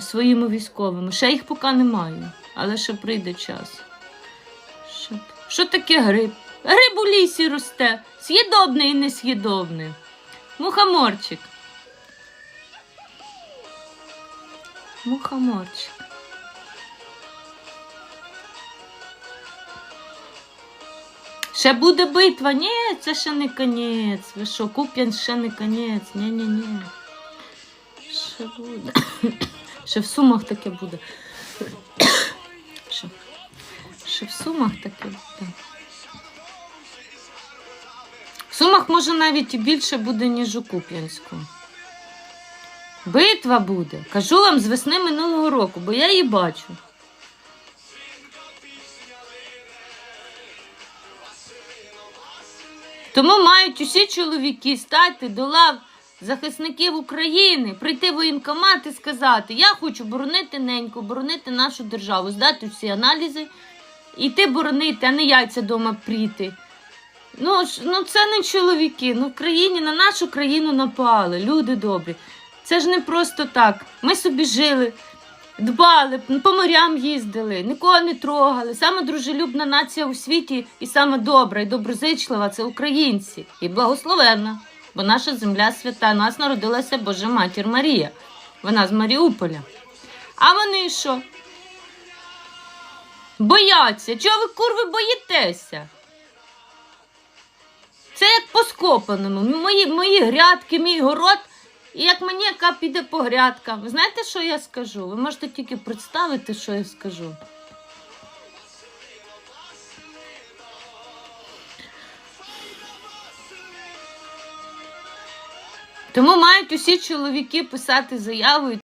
своїми військовими. Ще їх поки немає, але ще прийде час. Ще... Що таке гриб? Гриб у лісі росте. З'їдобний і нес'їдобний. Мухоморчик. Мухоморчик. Ще буде битва. Ні, це ще не конець. Ви що, Куп'ян ще не конець. Ні-ні-ні. Ще буде. Ще в сумах таке буде. Ще, ще в сумах таке буде. В сумах може навіть більше буде, ніж у Куп'янську. Битва буде. Кажу вам з весни минулого року, бо я її бачу. Тому мають усі чоловіки стати до лав захисників України, прийти воєнкомат і сказати: Я хочу боронити неньку, боронити нашу державу, здати всі аналізи, і йти боронити, а не яйця дома пріти. Ну, ну це не чоловіки. Ну, в країні на нашу країну напали, люди добрі. Це ж не просто так. Ми собі жили, дбали, по морям їздили, нікого не трогали. Саме дружелюбна нація у світі і саме добра і доброзичлива це українці. І благословенна, бо наша земля свята. Нас народилася Божа матір Марія. Вона з Маріуполя. А вони що? Бояться. Чого ви курви боїтеся? Це як по скопаному. Мої, мої грядки, мій город. І як мені яка піде по грядкам. Ви знаєте, що я скажу? Ви можете тільки представити, що я скажу. Тому мають усі чоловіки писати заяву